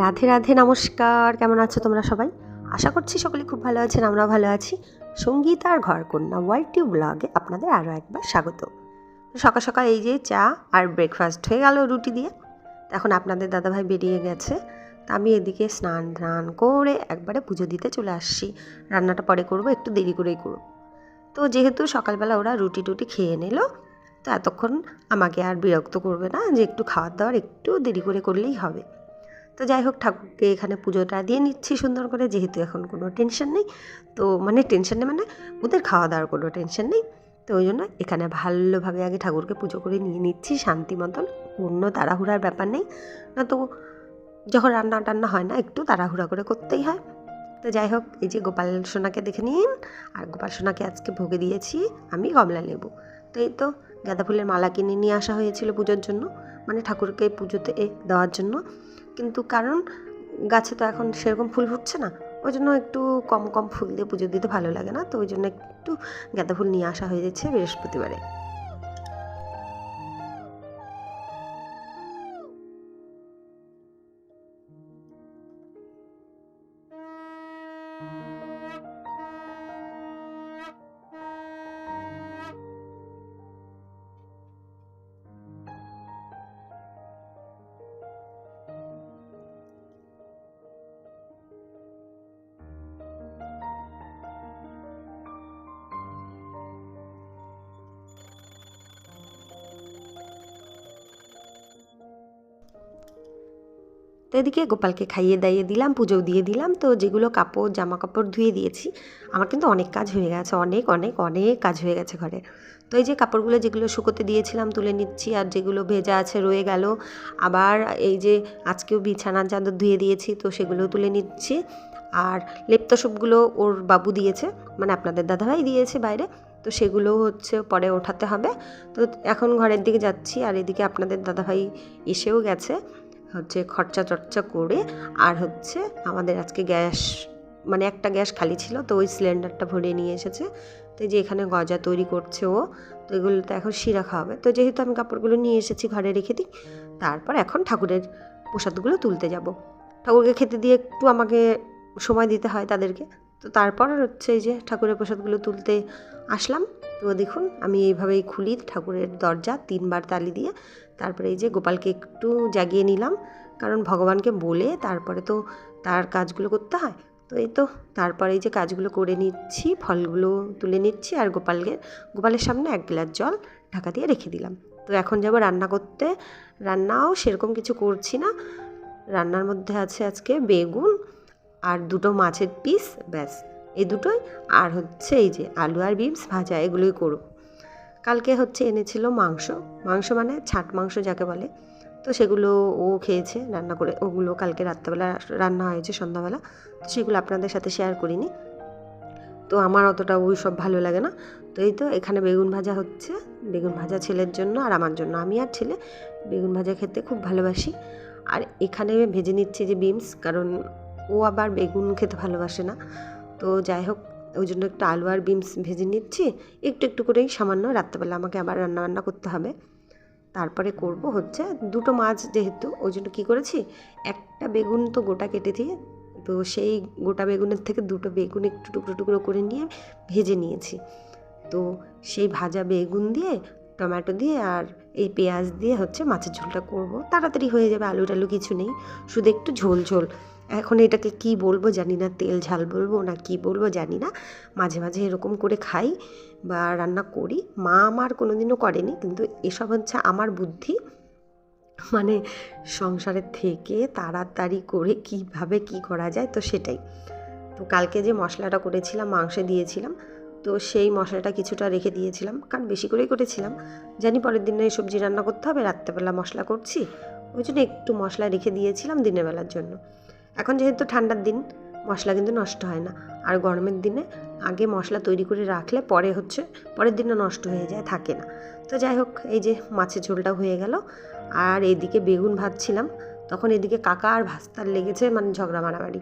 রাধে রাধে, নমস্কার। কেমন আছো তোমরা সবাই? আশা করছি সকলে খুব ভালো আছেন, আমরাও ভালো আছি। সংগীত আর ঘরকন্যা ওয়াইল্ড টিউব ব্লগে আপনাদের আরও একবার স্বাগত। সকাল সকাল এই যে চা আর ব্রেকফাস্ট হয়ে গেল রুটি দিয়ে। এখন আপনাদের দাদাভাই বেরিয়ে গেছে। তা আমি এদিকে স্নান টান করে একবারে পুজো দিতে চলে আসছি। রান্নাটা পরে করব, একটু দেরি করেই করব। তো যেহেতু সকালবেলা ওরা রুটি টুটি খেয়ে নিল, তো এতক্ষণ আমাকে আর বিরক্ত করবে না যে একটু খাওয়ার দাওয়ার একটু দেরি করে করলেই হবে। তো যাই হোক, ঠাকুরকে এখানে পুজোটা দিয়ে নিচ্ছি সুন্দর করে, যেহেতু এখন কোনো টেনশন নেই। তো মানে টেনশন নেই মানে ওদের খাওয়া দাওয়ার কোনো টেনশন নেই। তো ওই জন্য এখানে ভালোভাবে আগে ঠাকুরকে পুজো করে নিয়ে নিচ্ছি, শান্তি মতন। কোনো তাড়াহুড়ার ব্যাপার নেই। না তো যখন রান্না টান্না হয় না, একটু তাড়াহুড়া করে করতেই হয়। তো যাই হোক, এই যে গোপাল সোনাকে দেখে নিন। আর গোপাল সোনাকে আজকে ভোগে দিয়েছি আমি কমলা লেবু। তো এই তো গাঁদা ফুলের মালা কিনে নিয়ে আসা হয়েছিল পুজোর জন্য। মানে ঠাকুরকে পুজোতে দেওয়ার জন্য। কিন্তু কারণ গাছে তো এখন সেরকম ফুল ফুটছে না, ওই জন্য একটু কম কম ফুল দিয়ে পুজো দিতে ভালো লাগে না, তো ওই জন্য একটু গাঁদা ফুল নিয়ে আসা হয়েছে বৃহস্পতিবারে। তো এদিকে গোপালকে খাইয়ে দাইয়ে দিলাম পুজো দিয়ে দিলাম। তো যেগুলো কাপড় জামা কাপড় ধুয়ে দিয়েছি, আমার কিন্তু অনেক কাজ হয়ে গেছে, অনেক অনেক অনেক কাজ হয়ে গেছে ঘরে। তো এই যে কাপড়গুলো যেগুলো শুকোতে দিয়েছিলাম, তুলে নিচ্ছি, আর যেগুলো ভেজা আছে রয়ে গেল। আবার এই যে আজকেও বিছানার চাদর ধুয়ে দিয়েছি, তো সেগুলো তুলে নিচ্ছি। আর লেপ্তসবগুলো ওর বাবু দিয়েছে মানে আপনাদের দাদাভাই দিয়েছে বাইরে, তো সেগুলো হচ্ছে পরে ওঠাতে হবে। তো এখন ঘরের দিকে যাচ্ছি, আর এদিকে আপনাদের দাদাভাই এসেও গেছে। হচ্ছে খরচা চর্চা করে, আর হচ্ছে আমাদের আজকে গ্যাস মানে একটা গ্যাস খালি ছিল, তো ওই সিলিন্ডারটা ভরে নিয়ে এসেছে। তো যে এখানে গজা তৈরি করছে ও, তো এগুলো তো এখন শিরা খাওয়াবে। তো যেহেতু আমি কাপড়গুলো নিয়ে এসেছি ঘরে রেখে দিই, তারপর এখন ঠাকুরের প্রসাদগুলো তুলতে যাব। ঠাকুরকে খেতে দিয়ে একটু আমাকে সময় দিতে হয় তাদেরকে। তো তারপর হচ্ছে এই যে ঠাকুরের প্রসাদগুলো তুলতে আসলাম। তো দেখুন, আমি এইভাবেই খুলি ঠাকুরের দরজা তিনবার তালি দিয়ে। তারপরে এই যে গোপালকে একটু জাগিয়ে নিলাম, কারণ ভগবানকে বলে তারপরে তো তার কাজগুলো করতে হয়। তো এই তো তারপরে এই যে কাজগুলো করে নিচ্ছি, ফলগুলো তুলে নিচ্ছি আর গোপালকে, গোপালের সামনে এক গ্লাস জল ঢাকা দিয়ে রেখে দিলাম। তো এখন যাব রান্না করতে। রান্নাও সেরকম কিছু করছি না। রান্নার মধ্যে আছে আজকে বেগুন আর দুটো মাছের পিস, ব্যাস। এই দুটোই। আর হচ্ছে এই যে আলু আর বিমস ভাজা, এগুলোই করব। কালকে হচ্ছে এনেছিল মাংস। মাংস মানে ছাট মাংস যাকে বলে। তো সেগুলো ও খেয়েছে, রান্না করে। ওগুলো কালকে রাত্রেবেলা রান্না হয়েছে সন্ধ্যাবেলা। তো সেগুলো আপনাদের সাথে শেয়ার করিনি। তো আমার অতটা ওই সব ভালো লাগে না। তো এই তো এখানে বেগুন ভাজা হচ্ছে। বেগুন ভাজা ছেলের জন্য আর আমার জন্য। আমি আর ছেলে বেগুন ভাজা খেতে খুব ভালোবাসি। আর এখানে ভেজে নিচ্ছে যে বিমস কারণ ও আবার বেগুন খেতে ভালোবাসে না। তো যাই হোক ওই জন্য একটু আলু আর বিমস ভেজে নিচ্ছি। একটু একটু করেই সামান্য রাত্রেবেলা আমাকে আবার রান্না বান্না করতে হবে। তারপরে করব হচ্ছে দুটো মাছ যেহেতু, ওই জন্য কী করেছি, একটা বেগুন তো গোটা কেটে দিয়ে, তো সেই গোটা বেগুনের থেকে দুটো বেগুন একটু টুকরো টুকরো করে নিয়ে ভেজে নিয়েছি। তো সেই ভাজা বেগুন দিয়ে, টমেটো দিয়ে আর এই পেঁয়াজ দিয়ে হচ্ছে মাছের ঝোলটা করব। তাড়াতাড়ি হয়ে যাবে, আলু টালু কিছু নেই, শুধু একটু ঝোল ঝোল। এখন এটাকে কি বলব জানি না, তেল ঝাল বলব না কি বলব জানি না। মাঝে মাঝে এরকম করে খাই বা রান্না করি। মা আমার কোনোদিনও করেনি, কিন্তু এসব হচ্ছে আমার বুদ্ধি। মানে সংসারের থেকে তাড়াতাড়ি করে কীভাবে কি করা যায় তো সেটাই। তো কালকে যে মশলাটা করেছিলাম, মাংসে দিয়েছিলাম, তো সেই মশলাটা কিছুটা রেখে দিয়েছিলাম। কারণ বেশি করেই করেছিলাম। জানি পরের দিন এই সবজি রান্না করতে হবে, রাত্রেবেলা মশলা করছি। ওই জন্য একটু মশলা রেখে দিয়েছিলাম দিনের বেলার জন্য। এখন যেহেতু ঠান্ডার দিন, মশলা কিন্তু নষ্ট হয় না। আর গরমের দিনে আগে মশলা তৈরি করে রাখলে পরে হচ্ছে, পরের দিনে নষ্ট হয়ে যায়, থাকে না। তো যাই হোক, এই যে মাছের ঝোলটা হয়ে গেল। আর এদিকে বেগুন ভাজছিলাম, তখন এদিকে কাকা আর ভাস্তার লেগেছে মানে ঝগড়া মারামারি।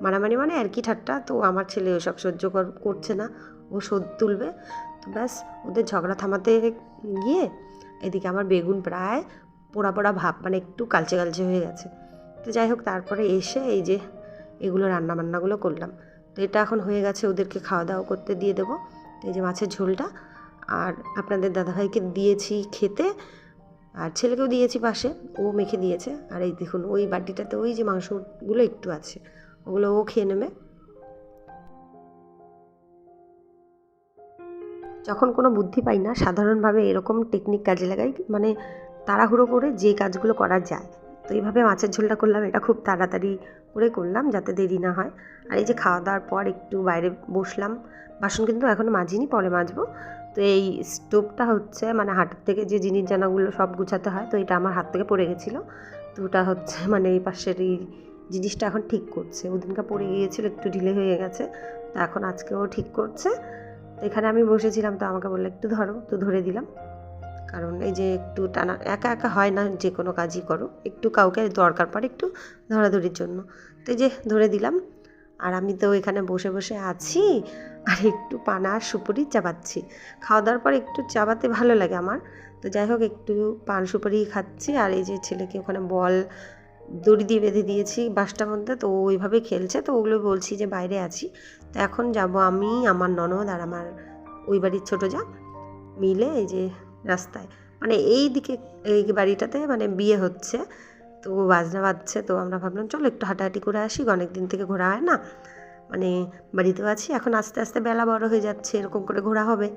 মারামারি মানে আর কি ঠাট্টা, তো আমার ছেলে ওসব সহ্য করছে না। ও শোধ তুলবে। তো ব্যাস, ওদের ঝগড়া থামাতে গিয়ে এদিকে আমার বেগুন প্রায় পোড়া পোড়া ভাব মানে একটু কালচে কালচে হয়ে গেছে। তো যাই হোক, তারপরে এসে এই যে এগুলো রান্না বান্নাগুলো করলাম। তো এটা এখন হয়ে গেছে, ওদেরকে খাওয়া দাওয়া করতে দিয়ে দেবো। এই যে মাছের ঝোলটা, আর আপনাদের দাদাভাইকে দিয়েছি খেতে, আর ছেলেকেও দিয়েছি পাশে, ও মেখে দিয়েছে। আর এই দেখুন, ওই বাটিটাতে ওই যে মাংসগুলো একটু আছে, ওগুলো ও খেয়ে নেবে। যখন কোনো বুদ্ধি পাই না, সাধারণভাবে এরকম টেকনিক কাজে লাগাই মানে তাড়াহুড়ো করে যে কাজগুলো করা যায় তো এইভাবে মাছের ঝোলটা করলাম, এটা খুব তাড়াতাড়ি করে করলাম যাতে দেরি না হয়। আর এই যে খাওয়া দাওয়ার পর একটু বাইরে বসলাম, বাসন কিন্তু এখনও মাজিনি, পরে মাজবো। তো এই স্টোভটা হচ্ছে মানে হাটের থেকে যে জিনিস জানাগুলো সব গুছাতে হয়, তো এটা আমার হাত থেকে পড়ে গেছিল। তো ওটা হচ্ছে মানে এই পাশের এই জিনিসটা এখন ঠিক করছে। ওদিনকা পড়ে গিয়েছিল, একটু ঢিলে হয়ে গেছে, তো এখন আজকেও ঠিক করছে। তো এখানে আমি বসেছিলাম, তো আমাকে বলল, একটু ধরো। তো ধরে দিলাম। কারণ এই যে একটু টানা, একা একা হয় না যে কোনো কাজই করো। একটু কাউকে দরকার পড়ে একটু ধরাধরির জন্য। তো এই যে ধরে দিলাম, আর আমি তো এখানে বসে বসে আছি, আর একটু পানা আর সুপুরি চাবাচ্ছি। খাওয়া দাওয়ার পর একটু চাবাতে ভালো লাগে আমার। তো যাই হোক, একটু পান সুপারি খাচ্ছি, আর এই যে ছেলেকে ওখানে বল, দড়ি দিয়ে বেঁধে দিয়েছি বাসটার মধ্যে। তো ওইভাবে খেলছে, তো ওগুলো বলছি যে বাইরে আছি। তো এখন যাব আমি, আমার ননদ আর আমার ওই বাড়ির ছোটো যা মিলে এই যে রাস্তায়। মানে এই দিকে, এই বাড়িটাতে মানে বিয়ে হচ্ছে। তো বাজনা বাজছে, তো আমরা ভাবলাম, চলো একটু হাঁটাহাঁটি করে আসি, অনেক দিন থেকে ঘোরা হয় না। মানে বাড়িতেও আছি, এখন আস্তে আস্তে বেলা বড় হয়ে যাচ্ছে, এরকম করে ঘোরা হবে।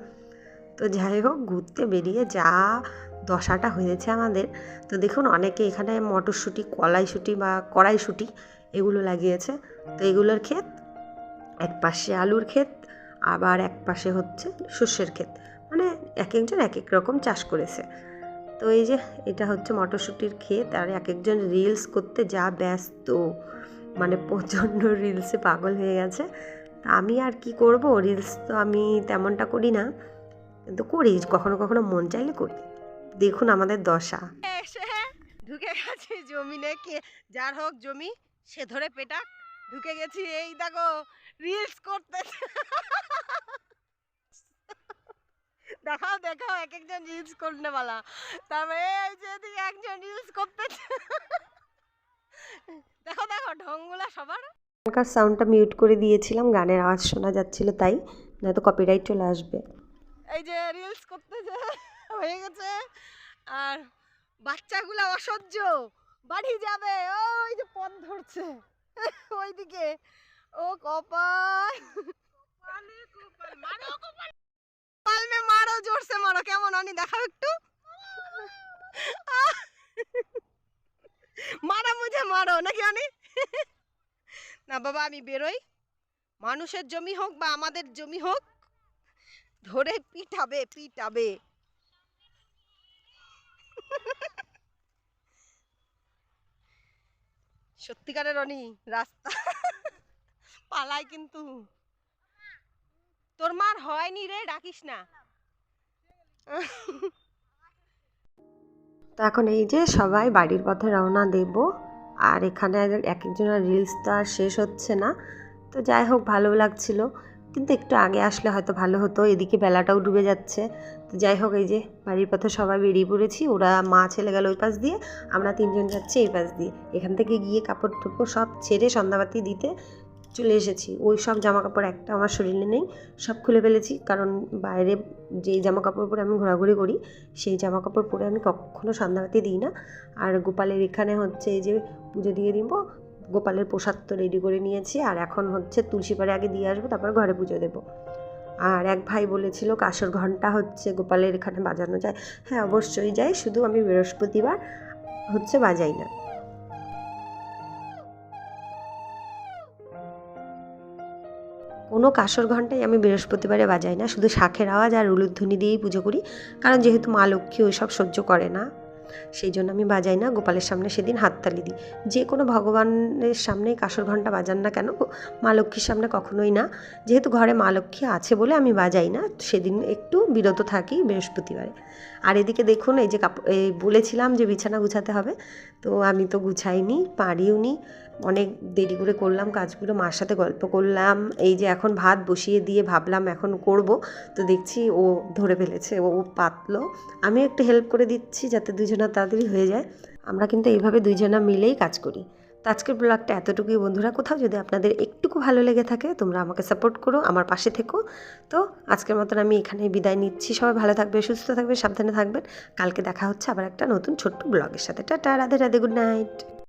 তো যাই হোক, ঘুরতে বেরিয়ে যা দশাটা হয়েছে আমাদের। তো দেখুন, অনেকে এখানে মটরশুঁটি, কলাইশুঁটি বা কড়াইশুঁটি এগুলো লাগিয়েছে। তো এগুলোর ক্ষেত এক পাশে আলুর ক্ষেত, আবার এক পাশে হচ্ছে শস্যের ক্ষেত। মানে এক একজন এক এক রকম চাষ করেছে। তো এই যে এটা হচ্ছে মটরশুঁটির ক্ষেত আর এক একজন রিলস করতে যা ব্যস্ত মানে প্রচণ্ড রিলসে পাগল হয়ে গেছে। আমি আর কি করব? রিলস তো আমি তেমনটা করি না, কিন্তু করি, কখনো কখনো মন চাইলে করি। দেখুন আমাদের দশা। ঢুকে গেছে জমিনে, কে যার হোক জমি, সে ধরে পেটা ঢুকে গেছি, এই দেখো রিলস করতে দেখাও দেখাও এক একজন রিলস করতে বলা। তারপরে এই যে এদিকে একজন রিলস করতেছে দেখো দেখো ঢঙ্গুলা সবার। এখানকার সাউন্ডটা মিউট করে দিয়েছিলাম গানের আওয়াজ শোনা যাচ্ছিল তাই নয়তো কপিরাইট চলে আসবে। এই যে রিলস করতেছে হয়ে গেছে আর বাচ্চাগুলা অসহ্য বাড়ি যাবে ওই যে পথ ধরছে ওইদিকে ও কপাল। কপাল মে মারো, জোরসে মারো। কেমন, আনি দেখাও একটু। মারা মুঝে মারো, নাকি আনি? না বাবা, আমি বেরোই। মানুষের জমি হোক বা আমাদের জমি হোক, ধরে পিটাবে পিটাবে। সত্যিকারের অনি, রাস্তা পালায় কিন্তু। তোর মার হয়নি রে, ডাকিস না। তো এখন এই যে সবাই বাড়ির পথে রওনা দেব, আর এখানে এক একজনের রিলস তো আর শেষ হচ্ছে না। তো যাই হোক ভালো লাগছিল। কিন্তু একটু আগে আসলে হয়তো ভালো হতো, এদিকে বেলাটাও ডুবে যাচ্ছে। তো যাই হোক, এই যে বাড়ির পথে সবাই বেরিয়ে পড়েছি, ওরা মা, ছেলে গেল ওই পাশ দিয়ে, আমরা তিনজন যাচ্ছি এই পাশ দিয়ে। এখান থেকে গিয়ে কাপড় টুপড় সব ছেড়ে সন্ধ্যাবাতি দিতে চলে এসেছি। ওই সব জামা কাপড় একটা আমার শরীরে নেই, সব খুলে ফেলেছি। কারণ বাইরে যেই জামা কাপড় পরে আমি ঘোরাঘুরি করি, সেই জামা কাপড় পরে আমি কখনো সন্ধ্যাবাতি দিই না। আর গোপালের এখানে হচ্ছে যে পুজো দিয়ে দিব, গোপালের প্রসাদ তো রেডি করে নিয়েছি। আর এখন হচ্ছে তুলসী পাড়ে আগে দিয়ে আসব, তারপর ঘরে পুজো দেবো। আর এক ভাই বলেছিল, কাসর ঘণ্টা হচ্ছে গোপালের এখানে বাজানো যায়। হ্যাঁ অবশ্যই যাই, শুধু আমি বৃহস্পতিবার হচ্ছে বাজাই না। কোনো কাসর ঘন্টাই আমি বৃহস্পতিবারে বাজাই না। শুধু শাঁখের আওয়াজ আর উলুধ্বনি দিয়েই পুজো করি। কারণ যেহেতু মা লক্ষ্মী ওইসব সহ্য করে না, সেই জন্য আমি বাজাই না। গোপালের সামনে সেদিন হাততালি দিই। যে কোনো ভগবানের সামনেই কাসর ঘণ্টা বাজান না কেন, মা লক্ষ্মীর সামনে কখনোই না। যেহেতু ঘরে মা লক্ষ্মী আছে বলে আমি বাজাই না, সেদিন একটু বিরত থাকি বৃহস্পতিবারে। আর এদিকে দেখুন, এই যে কাপ, এই বলেছিলাম যে বিছানা গুছাতে হবে, তো আমি তো গুছাইনি, পারিও নি। অনেক দেরি করে করলাম কাজগুলো, মার সাথে গল্প করলাম, এই যে এখন ভাত বসিয়ে দিয়ে ভাবলাম এখন করব, তো দেখছি ও ধরে ফেলেছে, ও পাতলো। আমি একটু হেল্প করে দিচ্ছি যাতে দুজনা তাড়াতাড়ি হয়ে যায়। আমরা কিন্তু এইভাবে দুইজনা মিলেই কাজ করি। তো আজকের ব্লগটা এতটুকুই বন্ধুরা, কোথাও যদি আপনাদের একটুকু ভালো লেগে থাকে তোমরা আমাকে সাপোর্ট করো, আমার পাশে থেকো। তো আজকের মতন আমি এখানে বিদায় নিচ্ছি। সবাই ভালো থাকবে, সুস্থ থাকবে, সাবধানে থাকবেন। কালকে দেখা হচ্ছে আবার একটা নতুন ছোট্ট ব্লগের সাথে। Tata, Radhe Radhe good night